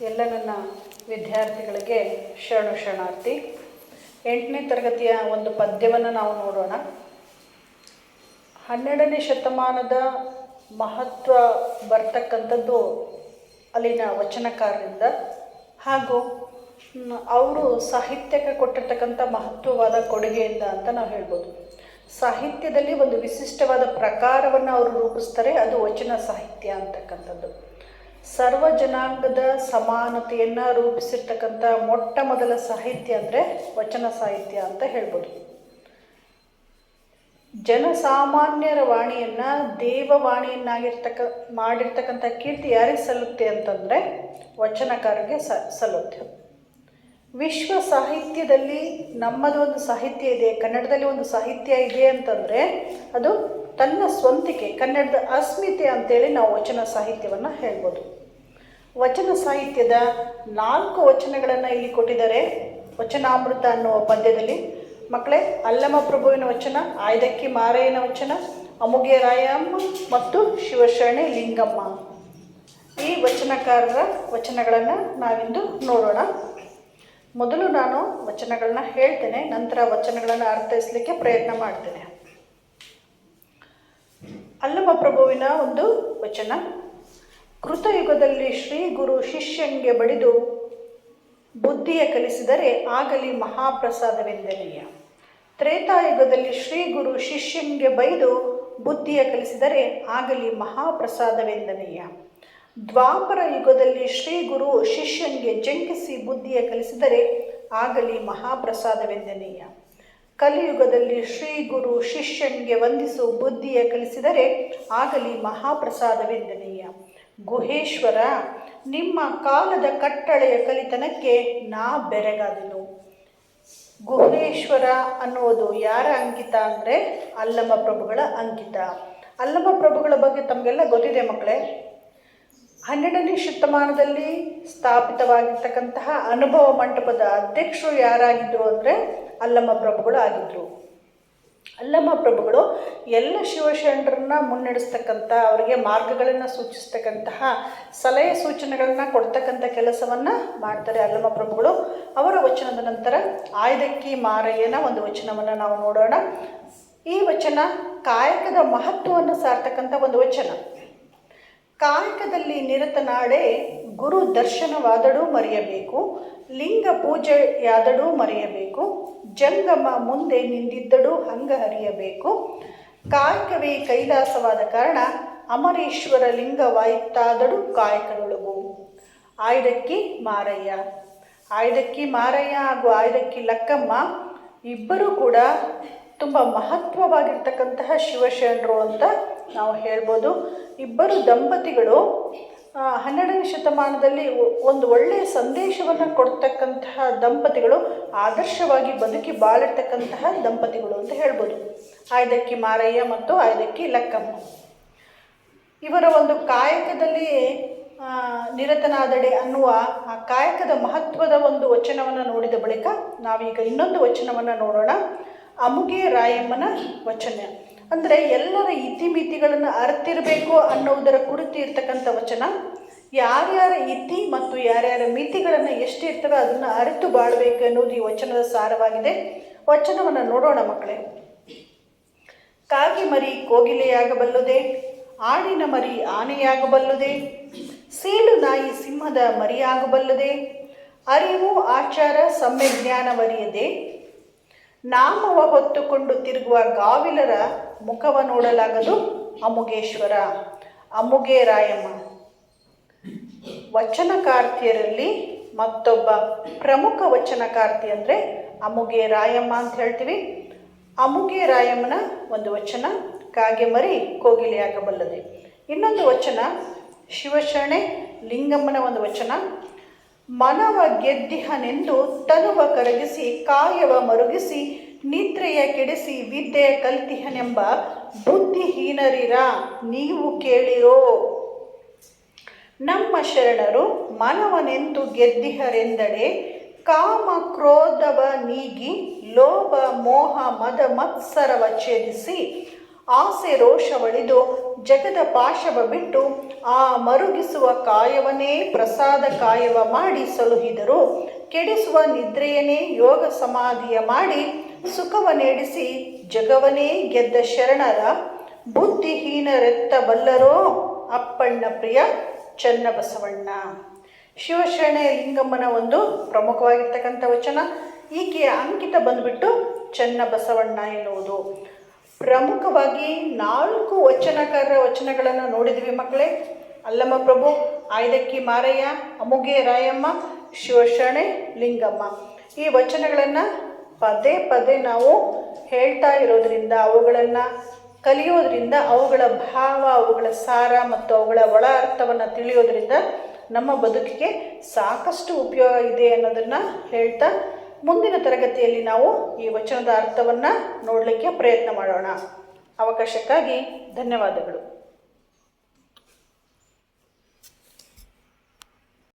ಎಲ್ಲ ನನ್ನ ವಿದ್ಯಾರ್ಥಿಗಳಿಗೆ ಶರಣು ಶರಣಾರ್ಥಿ. ಎಂಟನೇ ತರಗತಿಯ ಒಂದು ಪದ್ಯವನ್ನು ನಾವು ನೋಡೋಣ. ಹನ್ನೆರಡನೇ ಶತಮಾನದ ಮಹತ್ವ ಬರ್ತಕ್ಕಂಥದ್ದು ಅಲ್ಲಿನ ವಚನಕಾರರಿಂದ. ಹಾಗೂ ಅವರು ಸಾಹಿತ್ಯಕ್ಕೆ ಕೊಟ್ಟಿರ್ತಕ್ಕಂಥ ಮಹತ್ವವಾದ ಕೊಡುಗೆಯಿಂದ ಅಂತ ನಾವು ಹೇಳ್ಬೋದು. ಸಾಹಿತ್ಯದಲ್ಲಿ ಒಂದು ವಿಶಿಷ್ಟವಾದ ಪ್ರಕಾರವನ್ನು ಅವರು ರೂಪಿಸ್ತಾರೆ, ಅದು ವಚನ ಸಾಹಿತ್ಯ ಅಂತಕ್ಕಂಥದ್ದು. ಸರ್ವ ಜನಾಂಗದ ಸಮಾನತೆಯನ್ನು ರೂಪಿಸಿರ್ತಕ್ಕಂಥ ಮೊಟ್ಟ ಮೊದಲ ಸಾಹಿತ್ಯ ಅಂದರೆ ವಚನ ಸಾಹಿತ್ಯ ಅಂತ ಹೇಳ್ಬೋದು. ಜನಸಾಮಾನ್ಯರ ವಾಣಿಯನ್ನು ದೇವವಾಣಿಯನ್ನಾಗಿರ್ತಕ್ಕ ಮಾಡಿರ್ತಕ್ಕಂಥ ಕೀರ್ತಿ ಯಾರಿಗೆ ಸಲ್ಲುತ್ತೆ ಅಂತಂದರೆ ವಚನಕಾರರಿಗೆ ಸಲ್ಲುತ್ತೆ. ವಿಶ್ವ ಸಾಹಿತ್ಯದಲ್ಲಿ ನಮ್ಮದು ಒಂದು ಸಾಹಿತ್ಯ ಇದೆ, ಕನ್ನಡದಲ್ಲಿ ಒಂದು ಸಾಹಿತ್ಯ ಇದೆ ಅಂತಂದರೆ ಅದು ತನ್ನ ಸ್ವಂತಿಕೆ, ಕನ್ನಡದ ಅಸ್ಮಿತೆ ಅಂತೇಳಿ ನಾವು ವಚನ ಸಾಹಿತ್ಯವನ್ನು ಹೇಳ್ಬೋದು. ವಚನ ಸಾಹಿತ್ಯದ ನಾಲ್ಕು ವಚನಗಳನ್ನು ಇಲ್ಲಿ ಕೊಟ್ಟಿದ್ದಾರೆ. ವಚನಾಮೃತ ಅನ್ನುವ ಪದ್ಯದಲ್ಲಿ. ಮಕ್ಕಳೇ, ಅಲ್ಲಮ ಪ್ರಭುವಿನ ವಚನ, ಆಯ್ದಕ್ಕಿ ಮಾರಯ್ಯನ ವಚನ ಅಮುಗೆ ರಾಯಮ್ಮ ಮತ್ತು ಶಿವಶರಣೆ ಲಿಂಗಮ್ಮ. ಈ ವಚನಕಾರರ ವಚನಗಳನ್ನು ನಾವಿಂದು ನೋಡೋಣ. ಮೊದಲು ನಾನು ವಚನಗಳನ್ನ ಹೇಳ್ತೇನೆ, ನಂತರ ವಚನಗಳನ್ನು ಅರ್ಥೈಸಲಿಕ್ಕೆ ಪ್ರಯತ್ನ ಮಾಡ್ತೇನೆ. ಅಲ್ಲಮ ಪ್ರಭುವಿನ ಒಂದು ವಚನ. ಕೃತಯುಗದಲ್ಲಿ ಶ್ರೀ ಗುರು ಶಿಷ್ಯಂಗೆ ಬಡಿದು ಬುದ್ಧಿಯ ಕಲಿಸಿದರೆ ಆಗಲಿ ಮಹಾಪ್ರಸಾದವೆಂದನೀಯ. ತ್ರೇತಾಯುಗದಲ್ಲಿ ಶ್ರೀ ಗುರು ಶಿಷ್ಯಂಗೆ ಬೈದು ಬುದ್ಧಿಯ ಕಲಿಸಿದರೆ ಆಗಲಿ ಮಹಾಪ್ರಸಾದವೆಂದನೀಯ. ದ್ವಾಪರ ಯುಗದಲ್ಲಿ ಶ್ರೀ ಗುರು ಶಿಷ್ಯಂಗೆ ಜಂಕಿಸಿ ಬುದ್ಧಿಯ ಕಲಿಸಿದರೆ ಆಗಲಿ ಮಹಾಪ್ರಸಾದವೆಂದನೀಯ. ಕಲಿಯುಗದಲ್ಲಿ ಶ್ರೀ ಗುರು ಶಿಷ್ಯಂಗೆ ವಂದಿಸು ಬುದ್ಧಿಯ ಕಲಿಸಿದರೆ ಆಗಲಿ ಮಹಾಪ್ರಸಾದವೆಂದನೆಯ. ಗುಹೇಶ್ವರ, ನಿಮ್ಮ ಕಾಲದ ಕಟ್ಟಳೆಯ ಕಲಿತನಕ್ಕೆ ನಾ ಬೆರಗಾದೆನು. ಗುಹೇಶ್ವರ ಅನ್ನುವುದು ಯಾರ ಅಂಕಿತ ಅಂದರೆ ಅಲ್ಲಮ ಪ್ರಭುಗಳ ಅಂಕಿತ. ಅಲ್ಲಮ ಪ್ರಭುಗಳ ಬಗ್ಗೆ ತಮಗೆಲ್ಲ ಗೊತ್ತಿದೆ ಮಕ್ಕಳೇ. ಹನ್ನೆರಡನೇ ಶತಮಾನದಲ್ಲಿ ಸ್ಥಾಪಿತವಾಗಿರ್ತಕ್ಕಂತಹ ಅನುಭವ ಮಂಟಪದ ಅಧ್ಯಕ್ಷರು ಯಾರಾಗಿದ್ದರು ಅಂದರೆ ಅಲ್ಲಮ್ಮ ಪ್ರಭುಗಳು ಆಗಿದ್ದರು ಅಲ್ಲಮ ಪ್ರಭುಗಳು, ಎಲ್ಲ ಶಿವಶರಣರನ್ನ ಮುನ್ನಡೆಸ್ತಕ್ಕಂಥ, ಅವರಿಗೆ ಮಾರ್ಗಗಳನ್ನು ಸೂಚಿಸ್ತಕ್ಕಂತಹ, ಸಲಹೆ ಸೂಚನೆಗಳನ್ನ ಕೊಡ್ತಕ್ಕಂಥ ಕೆಲಸವನ್ನು ಮಾಡ್ತಾರೆ ಅಲ್ಲಮ್ಮ ಪ್ರಭುಗಳು. ಅವರ ವಚನದ ನಂತರ ಆಯ್ದಕ್ಕಿ ಮಾರಯ್ಯನ ಒಂದು ವಚನವನ್ನು ನಾವು ನೋಡೋಣ. ಈ ವಚನ ಕಾಯಕದ ಮಹತ್ವವನ್ನು ಸಾರ್ತಕ್ಕಂಥ ಒಂದು ವಚನ. ಕಾಯಕದಲ್ಲಿ ನಿರತನಾಡೆ ಗುರು ದರ್ಶನವಾದಡೂ ಮರೆಯಬೇಕು, ಲಿಂಗ ಪೂಜೆಯಾದಡೂ ಮರೆಯಬೇಕು, ಜಂಗಮ ಮುಂದೆ ನಿಂದಿದ್ದಡೂ ಹಂಗ ಹರಿಯಬೇಕು. ಕಾಯಕವೇ ಕೈಲಾಸವಾದ ಕಾರಣ ಅಮರೇಶ್ವರ ಲಿಂಗವಾಯಿತಾದಡು ಕಾಯಕದೊಳಗು ಆಯ್ದಕ್ಕಿ ಮಾರಯ್ಯ. ಆಯ್ದಕ್ಕಿ ಮಾರಯ್ಯ ಹಾಗೂ ಆಯ್ದಕ್ಕಿ ಲಕ್ಕಮ್ಮ ಇಬ್ಬರೂ ಕೂಡ ತುಂಬ ಮಹತ್ವವಾಗಿರ್ತಕ್ಕಂತಹ ಶಿವಶರಣರು ಅಂತ ನಾವು ಹೇಳ್ಬೋದು, ಇಬ್ಬರು ದಂಪತಿಗಳು ಹನ್ನೆರಡನೇ ಶತಮಾನದಲ್ಲಿ ಒಂದು ಒಳ್ಳೆಯ ಸಂದೇಶವನ್ನು ಕೊಡ್ತಕ್ಕಂತಹ ದಂಪತಿಗಳು, ಆದರ್ಶವಾಗಿ ಬದುಕಿ ಬಾಳಿರ್ತಕ್ಕಂತಹ ದಂಪತಿಗಳು ಅಂತ ಹೇಳ್ಬೋದು. ಆಯ್ದಕ್ಕಿ ಮಾರಯ್ಯ ಮತ್ತು ಆಯ್ದಕ್ಕಿ ಲಕ್ಕಮ್ಮ. ಇವರ ಒಂದು ಕಾಯಕದಲ್ಲಿ ನಿರತನಾದಡೆ ಅನ್ನುವ ಆ ಕಾಯಕದ ಮಹತ್ವದ ಒಂದು ವಚನವನ್ನು ನೋಡಿದ ಬಳಿಕ ನಾವೀಗ ಇನ್ನೊಂದು ವಚನವನ್ನು ನೋಡೋಣ. ಅಮುಗೆ ರಾಯಮ್ಮನ ವಚನ. ಅಂದರೆ ಎಲ್ಲರ ಇತಿಮಿತಿಗಳನ್ನು ಅರ್ತಿರಬೇಕು ಅನ್ನೋದರ ಕುರಿತು ಇರ್ತಕ್ಕಂಥ ವಚನ. ಯಾರ್ಯಾರ ಇತಿ ಮತ್ತು ಯಾರ್ಯಾರ ಮಿತಿಗಳನ್ನು ಎಷ್ಟು ಇರ್ತವೆ ಅದನ್ನು ಅರಿತು ಬಾಳಬೇಕು ಅನ್ನೋದು ಈ ವಚನದ ಸಾರವಾಗಿದೆ. ವಚನವನ್ನು ನೋಡೋಣ ಮಕ್ಕಳೇ. ಕಾಗಿ ಮರಿ ಕೋಗಿಲೆಯಾಗಬಲ್ಲದೆ, ಆಡಿನ ಮರಿ ಆನೆಯಾಗಬಲ್ಲದೆ ಸೀಳು ನಾಯಿ ಸಿಂಹದ ಮರಿಯಾಗಬಲ್ಲದೆ, ಅರಿವು, ಆಚಾರ ಸಮ್ಯಜ್ಞಾನವರಿಯದೆ ನಾಮವ ಹೊತ್ತುಕೊಂಡು ತಿರುಗುವ ಗಾವಿಲರ ಮುಖವ ನೋಡಲಾಗದು ಅಮುಗೇಶ್ವರ. ಅಮುಗೆ ರಾಯಮ್ಮ. ವಚನಕಾರ್ತಿಯರಲ್ಲಿ ಮತ್ತೊಬ್ಬ ಪ್ರಮುಖ ವಚನಕಾರ್ತಿ ಅಂದರೆ ಅಮುಗೆ ರಾಯಮ್ಮ ಅಂತ ಹೇಳ್ತೀವಿ. ಅಮುಗೆ ರಾಯಮ್ಮನ ಒಂದು ವಚನ ಕಾಗೆ ಮರಿ ಕೋಗಿಲೆಯಾಗಬಲ್ಲದೆ. ಇನ್ನೊಂದು ವಚನ ಶಿವಶರಣೆ ಲಿಂಗಮ್ಮನ ಒಂದು ವಚನ ಮನವ ಗೆದ್ದಿಹನೆಂದು ತನುವ ಕರಗಿಸಿ, ಕಾಯವ ಮರುಗಿಸಿ, ನಿದ್ರೆಯ ಕೆಡಿಸಿ ವಿದ್ಯೆಯ ಕಲ್ತಿಹನೆಂಬ ಬುದ್ಧಿಹೀನರಿರ ನೀವು ಕೇಳಿರೋ. ನಮ್ಮ ಶರಣರು ಮನವನೆಂದು ಗೆದ್ದಿಹರೆಂದಡೆ, ಕಾಮ ಕ್ರೋಧವ ನೀಗಿ, ಲೋಭ ಮೋಹ ಮದ ಮತ್ಸರವ ಛೇದಿಸಿ ಆಸೆ ರೋಷವಳಿದು ಜಗದ ಪಾಶವ ಬಿಟ್ಟು ಆ ಮರುಗಿಸುವ ಕಾಯವನ್ನೇ ಪ್ರಸಾದ ಕಾಯವ ಮಾಡಿ ಸಲುಹಿದರು. ಕೆಡಿಸುವ ನಿದ್ರೆಯನ್ನೇ ಯೋಗ ಸಮಾಧಿಯ ಮಾಡಿ ಸುಖವ ನೀಡಿಸಿ ಜಗವನೇ ಗೆದ್ದ ಶರಣರ. ಬುದ್ಧಿಹೀನರೆತ್ತ ಬಲ್ಲರೋ ಅಪ್ಪಣ್ಣ ಪ್ರಿಯ ಚನ್ನಬಸವಣ್ಣ. ಶಿವಶರಣೆ ಲಿಂಗಮ್ಮನ ಒಂದು ಪ್ರಮುಖವಾಗಿರ್ತಕ್ಕಂಥ ವಚನ. ಈಕೆಯ ಅಂಕಿತ ಬಂದುಬಿಟ್ಟು ಚನ್ನಬಸವಣ್ಣ ಎನ್ನುವುದು. ಪ್ರಮುಖವಾಗಿ ನಾಲ್ಕು ವಚನಕಾರರ ವಚನಗಳನ್ನು ನೋಡಿದ್ವಿ ಮಕ್ಕಳೇ. ಅಲ್ಲಮ್ಮ ಪ್ರಭು, ಆಯ್ದಕ್ಕಿ ಮಾರಯ್ಯ, ಅಮುಗೆ ರಾಯಮ್ಮ, ಶಿವಶರಣೆ, ಲಿಂಗಮ್ಮ. ಈ ವಚನಗಳನ್ನು ಪದೇ ಪದೇ ನಾವು ಹೇಳ್ತಾ ಇರೋದ್ರಿಂದ, ಅವುಗಳನ್ನು ಕಲಿಯೋದ್ರಿಂದ, ಅವುಗಳ ಭಾವ, ಅವುಗಳ ಸಾರ ಮತ್ತು ಅವುಗಳ ಒಳ ಅರ್ಥವನ್ನು ತಿಳಿಯೋದ್ರಿಂದ ನಮ್ಮ ಬದುಕಿಗೆ ಸಾಕಷ್ಟು ಉಪಯೋಗ ಇದೆ ಅನ್ನೋದನ್ನು ಹೇಳ್ತಾ ಮುಂದಿನ ತರಗತಿಯಲ್ಲಿ ನಾವು ಈ ವಚನದ ಅರ್ಥವನ್ನು ನೋಡಲಿಕ್ಕೆ ಪ್ರಯತ್ನ ಮಾಡೋಣ. ಅವಕಾಶಕ್ಕಾಗಿ ಧನ್ಯವಾದಗಳು.